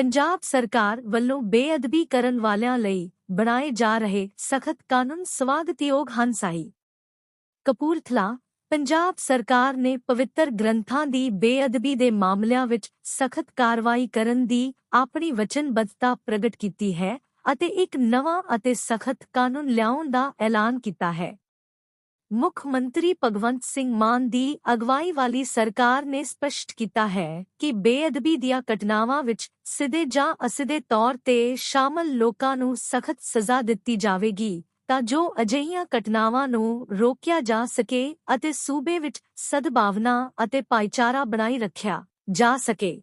ਪੰਜਾਬ ਸਰਕਾਰ ਵੱਲੋਂ ਬੇਅਦਬੀ ਕਰਨ ਵਾਲਿਆਂ ਲਈ ਬਣਾਏ ਜਾ ਰਹੇ ਸਖਤ ਕਾਨੂੰਨ ਸਵਾਗਤਯੋਗ ਹਨ ਸਾਈ ਕਪੂਰਥਲਾ, ਪੰਜਾਬ ਸਰਕਾਰ ਨੇ ਪਵਿੱਤਰ ਗ੍ਰੰਥਾਂ ਦੀ ਬੇਅਦਬੀ ਦੇ ਮਾਮਲਿਆਂ ਵਿੱਚ ਸਖਤ ਕਾਰਵਾਈ ਕਰਨ ਦੀ ਆਪਣੀ ਵਚਨਬੱਧਤਾ ਪ੍ਰਗਟ ਕੀਤੀ ਹੈ ਅਤੇ ਇੱਕ ਨਵਾਂ ਅਤੇ ਸਖਤ ਕਾਨੂੰਨ ਲਿਆਉਣ ਦਾ ਐਲਾਨ ਕੀਤਾ ਹੈ। ਮੁੱਖ ਮੰਤਰੀ ਭਗਵੰਤ ਸਿੰਘ ਮਾਨ ਦੀ ਅਗਵਾਈ ਵਾਲੀ ਸਰਕਾਰ ਨੇ ਸਪਸ਼ਟ ਕੀਤਾ ਹੈ ਕਿ ਬੇਅਦਬੀ ਦੀਆਂ ਘਟਨਾਵਾਂ ਵਿੱਚ ਸਿੱਧੇ ਜਾਂ ਅਸਿੱਧੇ ਤੌਰ ਤੇ ਸ਼ਾਮਲ ਲੋਕਾਂ ਨੂੰ ਸਖਤ ਸਜ਼ਾ ਦਿੱਤੀ ਜਾਵੇਗੀ ਤਾਂ ਜੋ ਅਜਿਹੀਆਂ ਘਟਨਾਵਾਂ ਨੂੰ ਰੋਕਿਆ ਜਾ ਸਕੇ ਅਤੇ ਸੂਬੇ ਵਿੱਚ ਸਦਭਾਵਨਾ ਅਤੇ ਭਾਈਚਾਰਾ ਬਣਾਈ ਰੱਖਿਆ ਜਾ ਸਕੇ।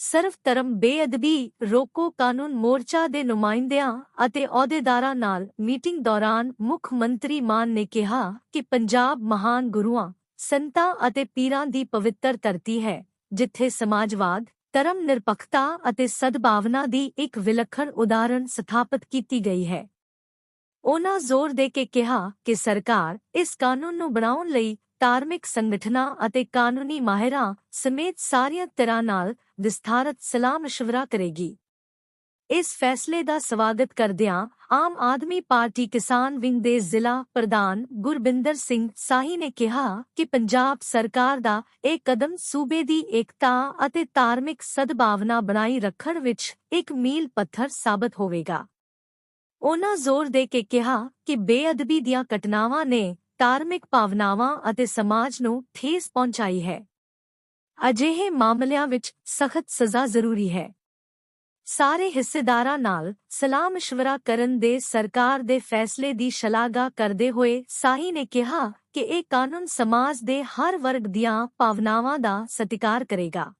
ਸਰਵ ਧਰਮ ਬੇਅਦਬੀ, ਰੋਕੋ ਕਾਨੂੰਨ ਮੋਰਚਾ ਦੇ ਨੁਮਾਇੰਦਿਆਂ ਅਤੇ ਅਹੁਦੇਦਾਰਾਂ ਨਾਲ ਮੀਟਿੰਗ ਦੌਰਾਨ ਮੁੱਖ ਮੰਤਰੀ ਮਾਨ ਨੇ ਕਿਹਾ ਕਿ ਪੰਜਾਬ ਮਹਾਨ ਗੁਰੂਆਂ, ਸੰਤਾਂ ਅਤੇ ਪੀਰਾਂ ਦੀ ਪਵਿੱਤਰ ਧਰਤੀ ਹੈ, ਜਿੱਥੇ ਸਮਾਜਵਾਦ, ਧਰਮ ਨਿਰਪੱਖਤਾ ਅਤੇ ਸਦਭਾਵਨਾ ਦੀ ਇੱਕ ਵਿਲੱਖਣ ਉਦਾਹਰਣ ਸਥਾਪਿਤ ਕੀਤੀ ਗਈ ਹੈ। ਉਹਨਾਂ ਜ਼ੋਰ ਦੇ ਕੇ ਕਿਹਾ ਕਿ ਸਰਕਾਰ ਇਸ ਕਾਨੂੰਨ ਨੂੰ ਬਣਾਉਣ ਲਈ ਧਾਰਮਿਕ ਸੰਗਠਨਾਂ ਅਤੇ ਕਾਨੂੰਨੀ ਮਾਹਿਰਾਂ ਸਮੇਤ ਸਾਰੀਆਂ ਤਰ੍ਹਾਂ ਨਾਲ ਵਿਸਥਾਰਤ ਸਲਾਹ ਮਸ਼ਵਰਾ ਕਰੇਗੀ। ਇਸ ਫੈਸਲੇ ਦਾ ਸਵਾਗਤ ਕਰਦਿਆਂ ਆਮ ਆਦਮੀ ਪਾਰਟੀ ਕਿਸਾਨ ਵਿੰਗ ਦੇ ਜ਼ਿਲ੍ਹਾ ਪ੍ਰਧਾਨ ਗੁਰਬਿੰਦਰ ਸਿੰਘ ਸਾਹੀ ਨੇ ਕਿਹਾ ਕਿ ਪੰਜਾਬ ਸਰਕਾਰ ਦਾ ਇਹ ਕਦਮ ਸੂਬੇ ਦੀ ਏਕਤਾ ਅਤੇ ਧਾਰਮਿਕ ਸਦਭਾਵਨਾ ਬਣਾਈ ਰੱਖਣ ਵਿੱਚ ਇੱਕ ਮੀਲ ਪੱਥਰ ਸਾਬਤ ਹੋਵੇਗਾ। ਉਹਨਾਂ ਜ਼ੋਰ ਦੇ ਕੇ ਕਿਹਾ ਕਿ ਬੇਅਦਬੀ ਦੀਆਂ ਘਟਨਾਵਾਂ ਨੇ ਧਾਰਮਿਕ ਭਾਵਨਾਵਾਂ ਅਤੇ ਸਮਾਜ ਨੂੰ ਠੇਸ ਪਹੁੰਚਾਈ ਹੈ। ਅਜਿਹੇ ਮਾਮਲਿਆਂ ਵਿੱਚ ਸਖਤ ਸਜ਼ਾ ਜ਼ਰੂਰੀ ਹੈ। ਸਾਰੇ ਹਿੱਸੇਦਾਰਾਂ ਨਾਲ ਸਲਾਹ مشਵਰਾ ਕਰਨ ਦੇ ਸਰਕਾਰ ਦੇ ਫੈਸਲੇ ਦੀ ਸ਼ਲਾਘਾ ਕਰਦੇ ਹੋਏ ਸਾਹੀ ਨੇ ਕਿਹਾ ਕਿ ਇਹ ਕਾਨੂੰਨ ਸਮਾਜ ਦੇ ਹਰ ਵਰਗ ਦੀਆਂ ਭਾਵਨਾਵਾਂ ਦਾ ਸਤਿਕਾਰ ਕਰੇਗਾ।